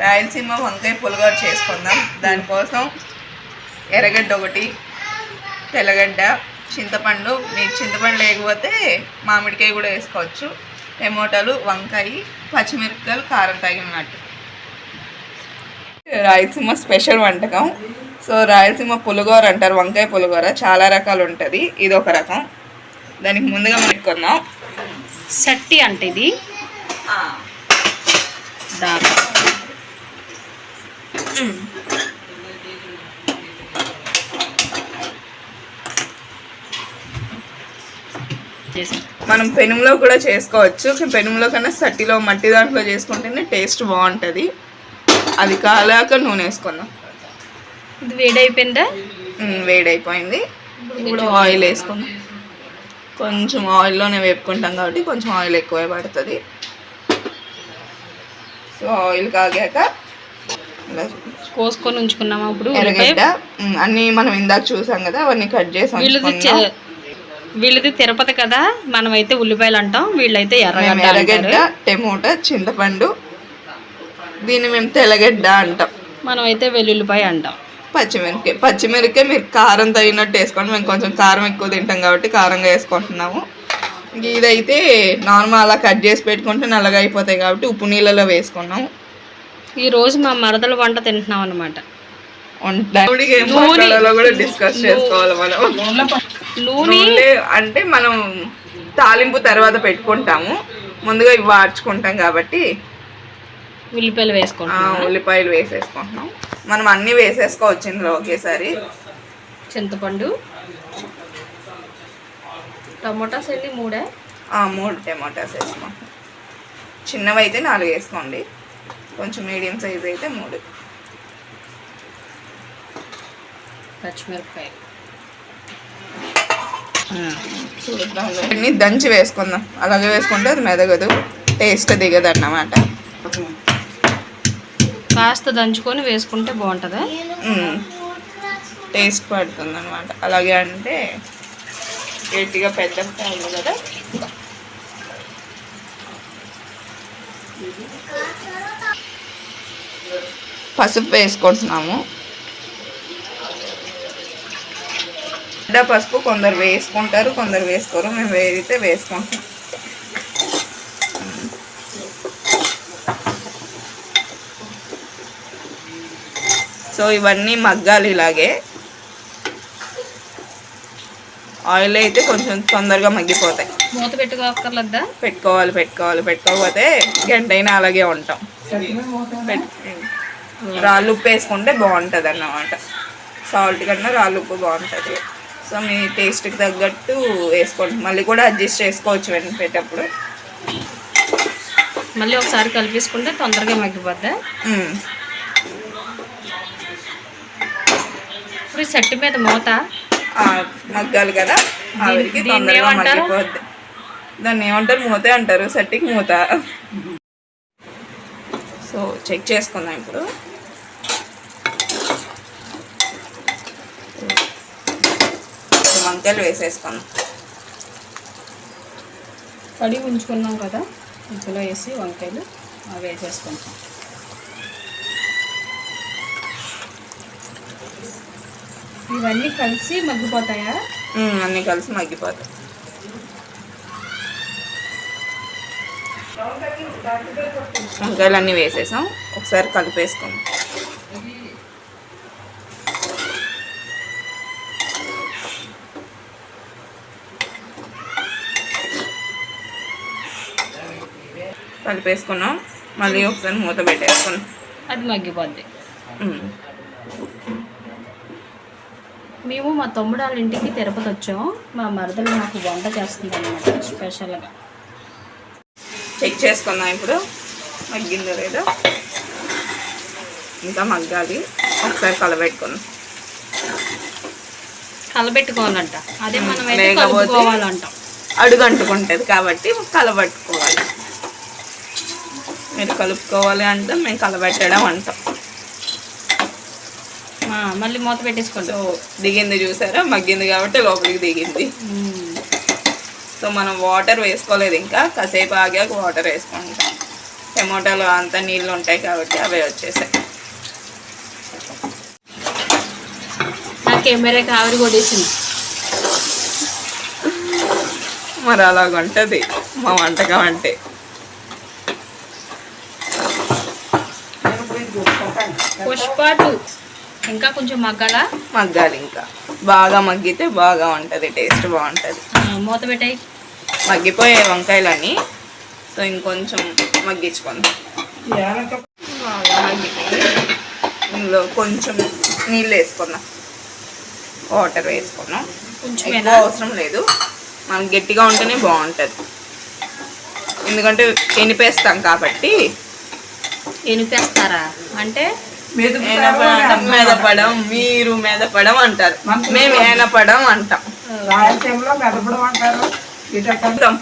రాయలసీమ వంకాయ పులిగోర చేసుకుందాం. దానికోసం ఎర్రగడ్డ ఒకటి తెల్లగడ్డ చింతపండు మీకు చింతపండు లేకపోతే మామిడికాయ కూడా వేసుకోవచ్చు. టమోటాలు వంకాయ పచ్చిమిరపకాయలు కారం తగినట్టు. రాయలసీమ స్పెషల్ వంటకం. సో రాయలసీమ పులిగోర అంటారు వంకాయ పులిగోర. చాలా రకాలు ఉంటుంది. ఇది ఒక రకం. దానికి ముందుగా పెట్టుకుందాం సట్టి అంటే ఇది దాకా మనం పెనుములో కూడా చేసుకోవచ్చు. కానీ పెనుములో కన్నా సట్టిలో మట్టి దాంట్లో చేసుకుంటేనే టేస్ట్ బాగుంటుంది. అది కాలాక నూనె వేసుకుందాం. ఇది వేడైపోయిందా? వేడైపోయింది. ఇప్పుడు ఆయిల్ వేసుకుందాం. కొంచెం ఆయిల్లోనే వేపుకుంటాం కాబట్టి కొంచెం ఆయిల్ ఎక్కువే పడుతుంది. సో ఆయిల్ కాగాక కోసుకొని ఉంచుకున్నాము అప్పుడు? ఎర్రగడ్డ అన్నీ మనం ఇందాక చూసాం కదా అవన్నీ కట్ చేసి వీళ్ళది వీళ్ళది తిరుపతి కదా మనమైతే ఉల్లిపాయలు అంటాం వీళ్ళైతే ఎర్రగడ్డ ఎర్రగడ్డ టమోటా చింతపండు దీన్ని మేము తెల్లగడ్డ అంటాం. మనమైతే వెల్లుల్లిపాయ అంటాం. పచ్చిమిరపకాయ పచ్చిమిరపకాయ మీరు కారం తగినట్టు వేసుకోండి మేము కొంచెం కారం ఎక్కువ తింటాం కాబట్టి కారంగా వేసుకుంటున్నాము. ఇదైతే నార్మల్ అలా కట్ చేసి పెట్టుకుంటే నల్లగా అయిపోతాయి కాబట్టి ఉప్పు నీళ్ళలో వేసుకున్నాం ఈ రోజు మా మరదల వంట తింటున్నాం అనమాట డిస్కస్ చేసుకోవాలి మనం. నూనె అంటే మనం తాలింపు తర్వాత పెట్టుకుంటాము. ముందుగా ఇవి వాడ్చుకుంటాం కాబట్టి ఉల్లిపాయలు ఆ, వేసుకుంటాం ఉల్లిపాయలు వేసేసుకుంటున్నాం. మనం అన్నీ వేసేసుకోవచ్చు ఇందులో ఒకేసారి. చింతపండు టమోటాస్ ఎన్ని? మూడే? ఆ, మూడు టమాటాస్ వేసుకోండి చిన్నవి అయితే నాలుగు వేసుకోండి. కొంచెం మీడియం సైజ్ అయితే మూడు. పచ్చిమిరపకాయ. ఇవన్నీ దంచి వేసుకుందాం. అలాగే వేసుకుంటే అది మెదగదు. టేస్ట్ దిగదు అన్నమాట కాస్త దంచుకొని వేసుకుంటే బాగుంటుందా? టేస్ట్ పడుతుంది అనమాట అలాగే అంటే గట్టిగా పెద్ద కదా. పసుపు వేసుకుంటున్నాము. పెద్ద పసుపు కొందరు వేసుకుంటారు కొందరు వేసుకోరు. మేము వేరైతే వేసుకుంటాం. సో ఇవన్నీ మగ్గాలి ఇలాగే. ఆయిల్ అయితే కొంచెం తొందరగా మగ్గిపోతాయి. మూత పెట్టుకోక్కర్లేదా? పెట్టుకోవాలి పెట్టుకోవాలి పెట్టుకోకపోతే గంట అయినా అలాగే ఉంటాం. రాళ్ళు ఉప్పు వేసుకుంటే బాగుంటుంది అన్నమాట సాల్ట్ కన్నా రాళ్ళు ఉప్పు బాగుంటుంది. సో మీ టేస్ట్కి తగ్గట్టు వేసుకోండి. మళ్ళీ కూడా అడ్జస్ట్ చేసుకోవచ్చు వెంటనే పెట్టేటప్పుడు మళ్ళీ ఒకసారి కలిపేసుకుంటే తొందరగా మగ్గిపోద్దా. ఇప్పుడు సెట్ మీద మూత. మగ్గాలి కదా? ఆవిరికి దీన్ని తొందరగా ఏమంటారు? మగ్గిపోద్ది. దాన్ని ఏమంటారు? మూతే అంటారు. సట్టికి మూత. సో చెక్ చేసుకుందాం ఇప్పుడు. వంకాయలు వేసేసుకుందాం కడిగి ఉంచుకున్నాం కదా ఇందులో వేసి వంకాయలు అవి వేసేసుకుంటాం. ఇవన్నీ కలిసి మగ్గిపోతాయా? అన్నీ కలిసి మగ్గిపోతాయి. వంకాయలు అన్నీ వేసేసాం. ఒకసారి కలిపేసుకుందాం. కలిపేసుకున్నాం. మళ్ళీ ఒకసారి మూత పెట్టేసుకున్నాం. అది మగ్గిపోద్ది. మ్మ్. మా తమ్ముడు వాళ్ళ ఇంటికి తిరుపతి వచ్చాము. మా మరదలు నాకు వంట చేస్తుంది అనమాట స్పెషల్గా చెక్ చేసుకుందాం ఇప్పుడు. మగ్గిందో లేదో. ఇంకా మగ్గాలి. ఒకసారి కలబెట్టుకుందాం కలబెట్టుకోవాలంట. అదే మనం కలుపుకోవాలంటాం. అడుగు అంటుకుంటుంది కాబట్టి కలబెట్టుకోవాలి. మీరు కలుపుకోవాలి అంటే మేము కలబెట్టడం అంటాం. మళ్ళీ మూత పెట్టేసుకోండి. సో దిగింది చూసారా? మగ్గింది కాబట్టి లోపలికి దిగింది. మ్మ్. సో మనం వాటర్ వేసుకోలేదు ఇంకా. కాసేపు ఆగాక వాటర్ వేసుకుంటాం. టమోటాలో అంత నీళ్ళు ఉంటాయి కాబట్టి అవే వచ్చేసాయి. నా కెమెరా కావరి కొట్టేసింది. మరి అలాగ ఉంటుంది మా వంటకం అంటే. పుష్ప టూ ఇంకా కొంచెం మగ్గాల? మగ్గాలి ఇంకా. బాగా మగ్గితే బాగా ఉంటుంది టేస్ట్ బాగుంటుంది. మూత పెట్టాయి. మగ్గిపోయే వంకాయలన్నీ. సో ఇంకొంచెం బాగా మగ్గిపోయి ఇందులో కొంచెం నీళ్ళు వేసుకుందాం. వాటర్ వేసుకున్నాం కొంచెం ఎక్కువ అవసరం లేదు. మనకి గట్టిగా ఉంటేనే బాగుంటుంది. ఎందుకంటే ఎనిపేస్తాం కాబట్టి. ఎనిపేస్తారా అంటే మెదపడం మీరు మెదపడం అంటారు. మేము ఏనపడం అంటాం. రాయలసీమలో మెదపడం అంటారు.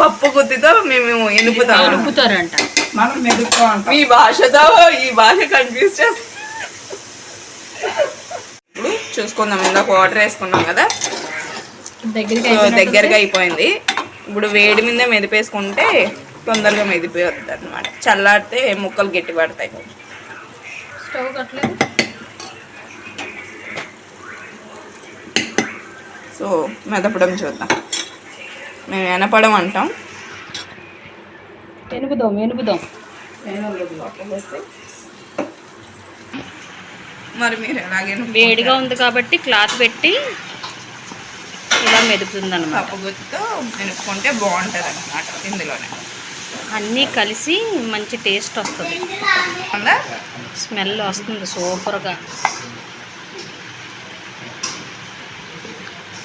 పప్పు గుత్తితో మేము ఎనుపుతాం. ఎనుపుతారంట. మనం మెదుపుతూ అంటాం. మీ భాషతో ఈ భాష కన్ఫ్యూజ్ చేస్తాం ఇప్పుడు చూసుకుందాం ఇందాక వాటర్ వేసుకున్నాం కదా. దగ్గరగా అయిపోయింది. ఇప్పుడు వేడి మీద మెదిపేసుకుంటే తొందరగా మెదిపోతుంది అనమాట చల్లారితే ముక్కలు గట్టి పడతాయి స్టవ్ కట్టలేదు. సో మెదపడం చూద్దాం. మేము ఎనపడం అంటాం. ఎనుపుదాం ఎనుపుదాం మరి మీరు ఎలాగే వేడిగా ఉంది కాబట్టి క్లాత్ పెట్టి ఇలా మెదుపుతుంది అనమాట పప్పు గుత్తితో ఎనుపుకుంటే బాగుంటుంది అనమాట ఇందులోనే. అన్నీ కలిసి మంచి టేస్ట్ వస్తుంది. స్మెల్ వస్తుంది సూపర్గా.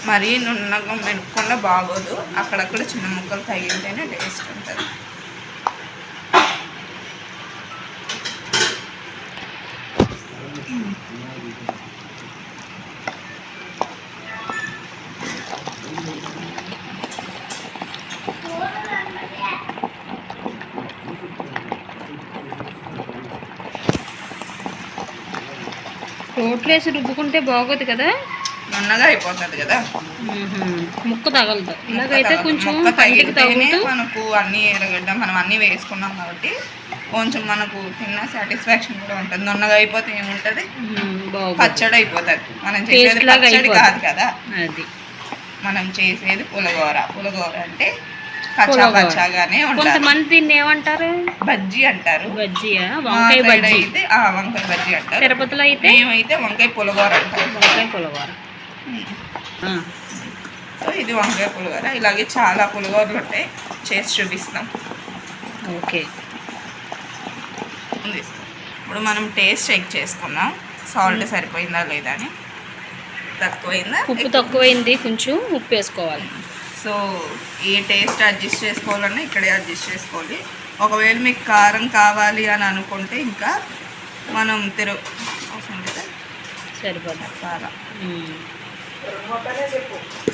మరీ నున్నగా మెరుక్కుండా బాగోదు. అక్కడక్కడ చిన్న ముక్కలు తగిలితేనే టేస్ట్ ఉంటుంది. రోట్లు వేసి రుబ్బుకుంటే బాగోదు కదా? నున్నగా అయిపోతుంది కదా. ముక్క తగలదు. ఇలాగైతే కొంచెం మనకు అన్ని ఎరగడ్డ మనం అన్ని వేసుకున్నాం కాబట్టి కొంచెం మనకు తిన్న సాటిస్ఫాక్షన్ కూడా ఉంటుంది. నున్నగా అయిపోతే ఏముంటుంది? పచ్చడి అయిపోతుంది. మనం చేసేది పచ్చడి. కాదు కదా. అది. మనం చేసేది పులగోర పులగోర అంటే కచ్చా. పచ్చాగానే కొంతమంది ఏమంటారు? బజ్జీ అంటారు. బజ్జీయా వంకాయ బజ్జీ. అయితే వంకాయ బజ్జీ అంటారు. తిరుపతిలో అయితే? మేమైతే వంకాయ పులగోర అంటాం. వంకాయ పులగూర సో ఇది వంకాయ పులిహోర. ఇలాగే చాలా పులిహోరలు ఉంటాయి. చేసి చూపిస్తాం. ఓకే. ఇప్పుడు మనం టేస్ట్ చెక్ చేసుకున్నాం సాల్ట్ సరిపోయిందా లేదా అని. తక్కువైందా? ఉప్పు తక్కువైంది. కొంచెం ఉప్పు వేసుకోవాలి. సో ఏ టేస్ట్ అడ్జస్ట్ చేసుకోవాలన్నా ఇక్కడే అడ్జస్ట్ చేసుకోవాలి. ఒకవేళ మీకు కారం కావాలి అని అనుకుంటే ఇంకా మనం తిరు? సరిపోద్ది కారం.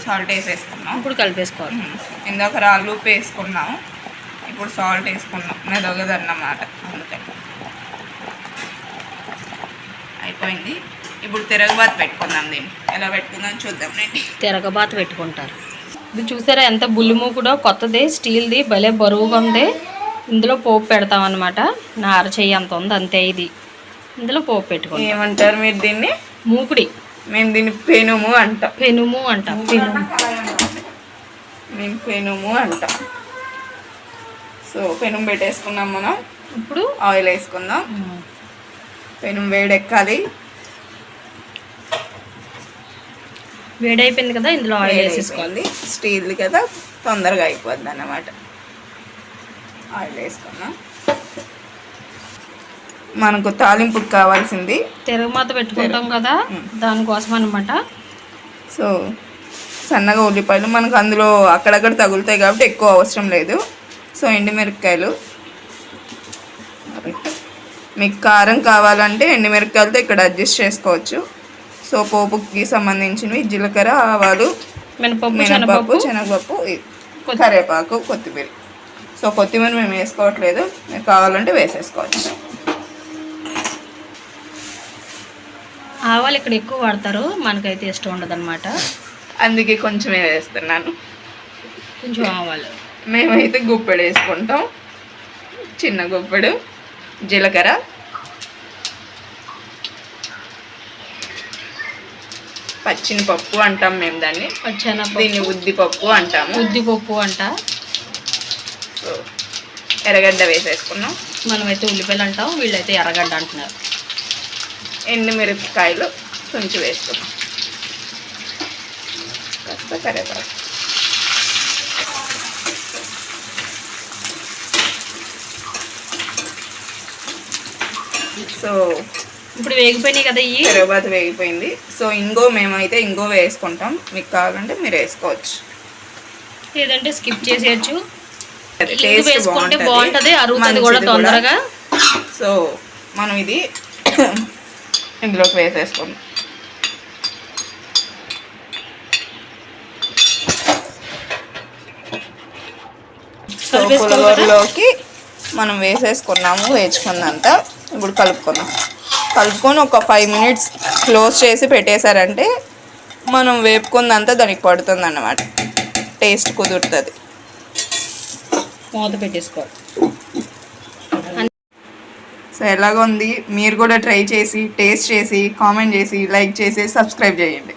సాల్ట్ వేసేసుకున్నాం. ఇప్పుడు కలిపేసుకోవాలి. ఇందాక రాళ్ళు ఉప్పు వేసుకున్నాం ఇప్పుడు సాల్ట్ వేసుకున్నాం. మెదగదన్నమాట. అందుకే. అయిపోయింది. ఇప్పుడు తిరగబాత్ పెట్టుకుందాం దీన్ని. ఎలా పెట్టుకుందాం చూద్దాం రండి. తిరగబాత పెట్టుకుంటారు. ఇది చూసారా ఎంత బుల్లిమూకుడో కొత్తది స్టీల్ది భలే బరువుగా ఉంది. ఇందులో పోపు పెడతాం అనమాట నా అరచెయ్యి అంత ఉంది అంతే ఇది. ఇందులో పోపు పెట్టుకుంటాం. ఏమంటారు మీరు దీన్ని? మూకుడి. మేము దీన్ని పెనుము అంటాం. పెనుము అంటాం. పెనుము మేము పెనుము అంటాం. సో పెనుము పెట్టేసుకున్నాం మనం. ఇప్పుడు? ఆయిల్ వేసుకుందాం. పెనుము వేడెక్కాలి. వేడైపోయింది కదా ఇందులో ఆయిల్ వేసేసుకోవాలి. స్టీల్ కదా తొందరగా అయిపోద్ది అన్నమాట ఆయిల్ వేసుకున్నాం. మనకు తాలింపుకి కావాల్సింది. తిరగమాత పెట్టుకుంటాం కదా దానికోసం అనమాట సో సన్నగా ఉల్లిపాయలు మనకు అందులో అక్కడక్కడ తగులుతాయి కాబట్టి ఎక్కువ అవసరం లేదు. సో ఎండుమిరపకాయలు. మీకు కారం కావాలంటే ఎండుమిరపకాయలతో ఇక్కడ అడ్జస్ట్ చేసుకోవచ్చు. సో పోపుకి సంబంధించినవి జీలకర్ర ఆవాలు మినపప్పు శనగపప్పు. శనగపప్పు కరివేపాకు కొత్తిమీర. సో కొత్తిమీర మేము వేసుకోవట్లేదు. మీరు కావాలంటే వేసేసుకోవచ్చు. ఆవాలు ఇక్కడ ఎక్కువ వాడతారు. మనకైతే ఇష్టం ఉండదు అనమాట అందుకే కొంచెమే వేస్తున్నాను. కొంచెం ఆవాలు. మేమైతే గుప్పెడు వేసుకుంటాం. చిన్న గుప్పెడు. జీలకర్ర. పచ్చిని పప్పు అంటాం మేము దాన్ని. దీన్ని ఉద్దిపప్పు అంటాము. ఉద్దిపప్పు అంట. సో ఎర్రగడ్డ వేసేసుకున్నాం. మనమైతే ఉల్లిపాయలు అంటాం వీళ్ళైతే ఎర్రగడ్డ అంటున్నారు. ఎండుమిరపకాయలు కొంచెం వేసుకున్నాం. కాస్త కరివేపాకు. సో ఇప్పుడు వేగిపోయినాయి కదా ఇవి. కరివేపాకు వేగిపోయింది. సో ఇంగో మేమైతే ఇంగో వేసుకుంటాం. మీకు కావాలంటే మీరు వేసుకోవచ్చు. లేదంటే స్కిప్ చేసేయచ్చు. వేసుకుంటే బాగుంటది. అరుగుతుంది కూడా తొందరగా. సో మనం ఇది ఇందులోకి వేసేసుకుందాం. సో మనం వేసేసుకున్నాము వేచుకున్నంత ఇప్పుడు కలుపుకుందాం. కలుపుకొని ఒక ఫైవ్ మినిట్స్ క్లోజ్ చేసి పెట్టేశారంటే మనం వేపుకుందంతా దానికి పడుతుంది అన్నమాట టేస్ట్ కుదురుతుంది. మూత పెట్టేసుకోవాలి. సో ఎలాగ ఉంది మీరు కూడా ట్రై చేసి టేస్ట్ చేసి కామెంట్ చేసి లైక్ చేసి సబ్స్క్రైబ్ చేయండి.